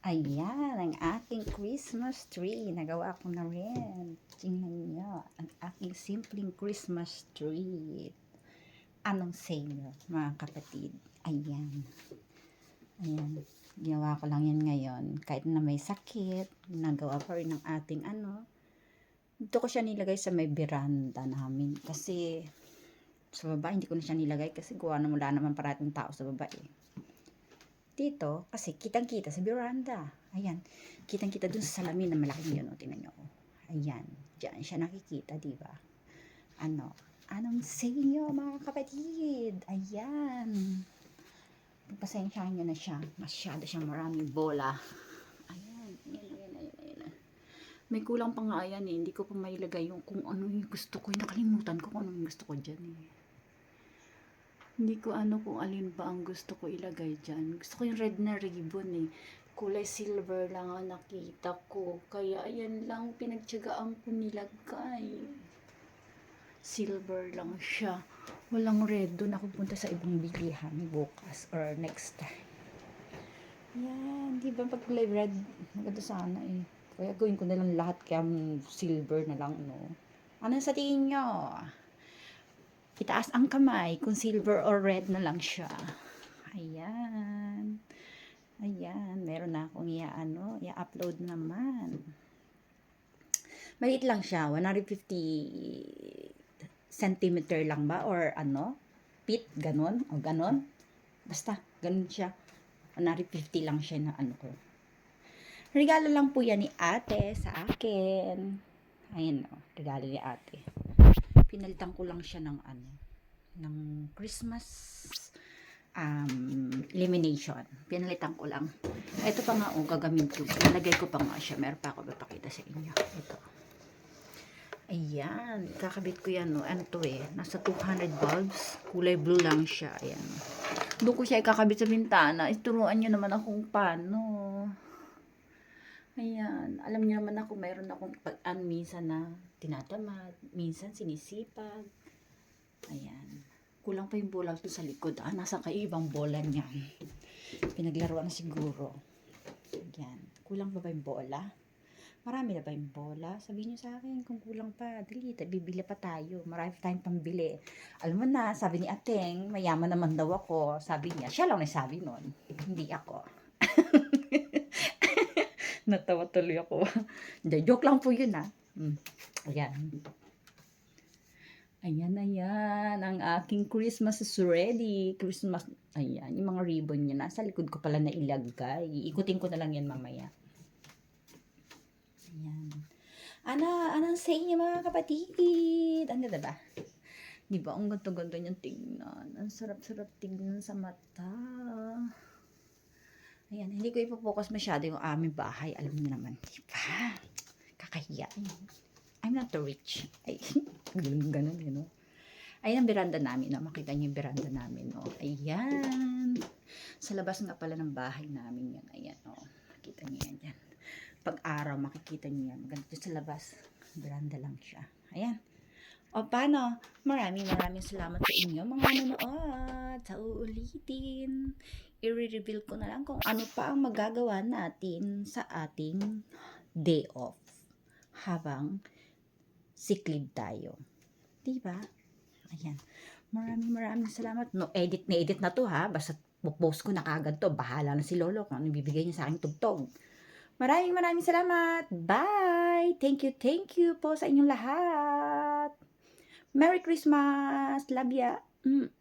Ayan, ang aking Christmas tree. Nagawa ko na rin. Tingnan niyo, ang aking simpleng Christmas tree. Anong say niyo, mga kapatid? Ayan. Ayan. Ginawa ko lang yan ngayon. Kahit na may sakit, nagawa pa rin ng ating ano. Dito ko siya nilagay sa may veranda namin. Kasi sa baba, hindi ko na siya nilagay kasi gawa na mula naman parating tao sa baba eh dito, kasi kitang-kita sa veranda. Ayan. Kitang-kita dun sa salamin na malaking yun. O, tingnan nyo. Ayan. Diyan siya nakikita, di ba? Ano? Anong say nyo, mga kapatid? Ayan. Pagpasensyahan nyo na siya. Masyado siyang maraming bola. Ayan. Ayan, ayan, ayan, ayan. May kulang pa nga yan eh. Hindi ko pa mailagay yung kung ano yung gusto ko. Nakalimutan ko kung ano yung gusto ko dyan eh. Hindi ko ano kung alin ba ang gusto ko ilagay dyan. Gusto ko yung red na ribbon eh. Kulay silver lang ang nakita ko. Kaya ayan lang pinagtyagaan ko nilagay. Silver lang siya. Walang red. Doon ako punta sa ibang bilihan bukas or next time. Yan. Di ba pag kulay red, maganda sana eh. Kaya gawin ko na lang lahat kaya silver na lang, no? Ano sa tingin nyo? Itaas ang kamay kung silver or red na lang siya. Ayan. Ayan. Meron na akong i-ano, i-upload naman. Maliit lang siya. 150 centimeter lang ba? Or ano? Feet? Ganon? O ganon? Basta, ganon siya. 150 lang siya na ano ko. Regalo lang po yan ni ate sa akin. Ayan o. Regalo ni ate pinalitan ko lang siya ng ano, ng Christmas um, elimination. Pinalitan ko lang. Ito pa nga, oh, gagamitin ko. Nalagay ko pa nga siya. Meron pa ako papakita sa inyo. Ito. Ayan. Kakabit ko yan, no. Ano to eh. Nasa 200 bulbs. Kulay blue lang siya. Ayan. Doon ko siya ikakabit sa bintana. Ituruan nyo naman akong paano. Ayan. Alam niyo naman ako, mayroon akong pag-an minsan na tinatamad, minsan sinisipag. Ayan. Kulang pa yung bola doon sa likod. Ah, nasa kayo ibang bola niyan. Pinaglaruan na siguro. Ayan. Kulang pa ba yung bola? Marami na ba yung bola? Sabihin niyo sa akin kung kulang pa. Dali, bibili pa tayo. Marami tayong pambili. Alam mo na, sabi ni Ateng, mayaman naman daw ako. Sabi niya, siya lang nagsabi nun. Hindi ako. Natawa tuloy ako. Hindi, joke lang po yun ah. Mm. Ayan. Ayan, ayan. Ang aking Christmas is ready. Christmas, ayan. Yung mga ribbon niya. Nasa likod ko pala na ilagay. Iikutin ko na lang yan mamaya. Ayan. Ana, anong say niya mga kapatid? Ang ganda ba? Di ba? Ang ganda-ganda niyang tingnan. Ang sarap-sarap tingnan sa mata. Ayan, hindi ko ipopokus masyado yung aming bahay. Alam niyo naman, di ba? Kakahiya. I'm not rich. Ay, ganun, ganun, ganun. Ayan ang beranda namin, no? Makita niyo yung beranda namin, no? Ayan. Sa labas nga pala ng bahay namin yan. Ayan, no? Makita niyo yan dyan. Pag araw, makikita niyo yan. Ganito sa labas. Beranda lang siya. Ayan. O paano? Maraming maraming salamat sa inyo mga nanonood. Sa uulitin. I-reveal ko na lang kung ano pa ang magagawa natin sa ating day off. Habang sick leave tayo. Diba? Ayan. Maraming maraming salamat. No, edit na edit na to ha. Basta post ko na kagad to. Bahala na si Lolo kung ano bibigay niya sa aking tugtog. Maraming maraming salamat. Bye! Thank you, thank you po sa inyong lahat. Merry Christmas! Love ya! Mm.